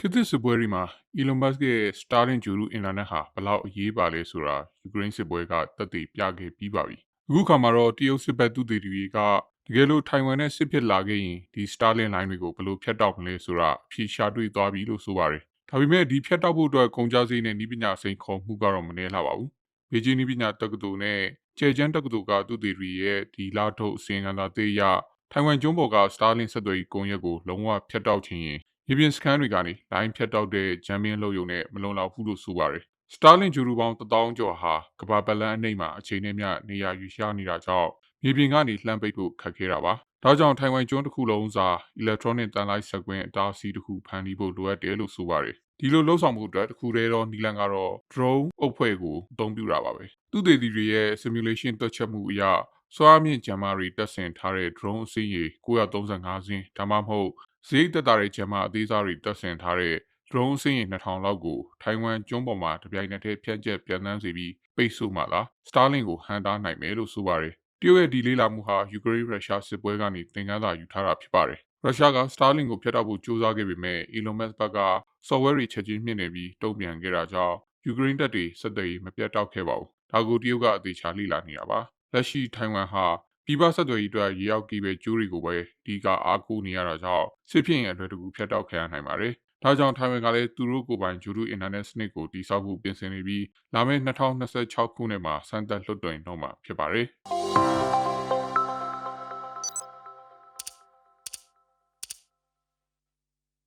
ခေတ်သစ်စစ်ပွဲတွေမှာ Elon Musk ရဲ့ Starlink ဂြိုဟ်တုအင်တာနက်ဟာဘယ်လောက်အရေးပါလဲဆိုတာယူကရိန်းစစ်ပွဲကသက်သေပြခဲ့ပြီးပါပြီ။အခုခါမှာတော့တရုတ်စစ်ဘက်သူတေတွေကတကယ်လို့ထိုင်ဝမ်နဲ့စစ်ဖြစ်လာခဲ့ရင်ဒီ Starlink line တွေကိုဘယ်လိုဖြတ်တောက်မလဲဆိုတာအဖြေရှာတွေ့သွားပြီလို့ဆိုပါတယ်။ဒါပေမဲ့ဒီဖြတ်တောက်ဖို့အတွက်ကုန်ကြစည်နဲ့ဤပညာစိန်ခေါ်မှုကတော့မနည်းလာပါဘူး။ဘေဂျင်းဤပညာတက္ကသိုလ်နဲ့ကျယ်ကျန်းတက္ကသိုလ်ကသူတေတွေရဲ့ဒီလာထုတ်အစီအံကံသေးရထိုင်ဝမ်ကျွန်းပေါ်က Starlink ဆက်သွယ်ရေးကွန်ရက်ကိုလုံးဝဖြတ်တောက်ခြင်းရင် ရေပြင်စခန်းတွေကနေလိုင်းဖြတ်တောက်တဲ့ဂျမ်မင်းလုပ်ယုံနဲ့မလုံလောက်ဘူးလို့ဆိုပါတယ်။ Starlink ဂျူရူပေါင်း1000ကျော်ဟာကမ္ဘာပလန်အနှိမ့်မှာအချိန်နဲ့မျှနေရာယူရှားနေတာကြောင့်မြေပြင်ကနေလှမ်းပိတ်ဖို့ခက်ခဲတာပါ။ဒါကြောင့်ထိုင်ဝမ်ကျွန်းတစ်ခုလုံးစာ electronic တန်လိုက်စက်ကွင်းအတားအဆီးတစ်ခုဖန်တီးဖို့လိုအပ်တယ်လို့ဆိုပါတယ်။ဒီလိုလှုပ်ဆောင်မှုအတွက်တစ်ခုတည်းသောနီလန်ကတော့ drone အုပ်ဖွဲ့ကိုအသုံးပြုတာပါပဲ။သူသေးတီတွေရဲ့ simulation တွက်ချက်မှုအရစွာမြင့်ဂျမ်မာတွေတက်ဆင်ထားတဲ့ drone အစင်းရေ935စင်းဒါမှမဟုတ်ဈေးတက်တာတဲ့ဂျမ်မာအသေးစားတွေတက်ဆင်ထားတဲ့ drone စင်းရေ2000လောက်ကိုထိုင်ဝမ်ကျွန်းပေါ်မှာတပြိုင်နက်တည်းဖြန့်ကျက်ပြန်တန်းစေပြီးပိတ်ဆို့မှလား Starlink ကိုဟန်တာနိုင်မယ်လို့ဆိုပါတယ်တရုတ်ရဲ့ဒီလေးလာမှုဟာယူကရိန်းရုရှားစစ်ပွဲကနေသင်ခန်းစာယူထားတာဖြစ်ပါတယ်ရုရှားက Starlink ကိုဖျက်တောက်ဖို့ကြိုးစားခဲ့ပေမဲ့ Elon Musk ဘက်က software တွေချက်ချင်းမြင့်နေပြီးတုံ့ပြန်ခဲ့တာကြောင့်ယူကရိန်းတပ်တွေစက်သိမ်းမပြတ်တောက်ခဲ့ပါဘူးဒါကိုတရုတ်ကအသေးချာလိလာနေတာပါလက်ရှိထိုင်ဝမ်ဟာ ပြည်ပဆက်သွယ်ရေးအတွက်ရေရောက်ကြီးပဲကျိုးတွေကိုပဲဒီကအားကိုးနေရတာကြောင့်စစ်ဖြစ်ရင်အလွယ်တကူဖျက်တောက်ခံရနိုင်ပါတယ်။ဒါကြောင့်ထိုင်ဝမ်ကလည်းသူတို့ကိုယ်ပိုင်ဂျူရူအင်တာနက်စနစ်ကိုတည်ဆောက်ဖို့ပြင်ဆင်နေပြီးလာမယ့်2026ခုနှစ်မှာစမ်းသပ်လွှတ်တော်ရင်တော့မှာဖြစ်ပါတယ်။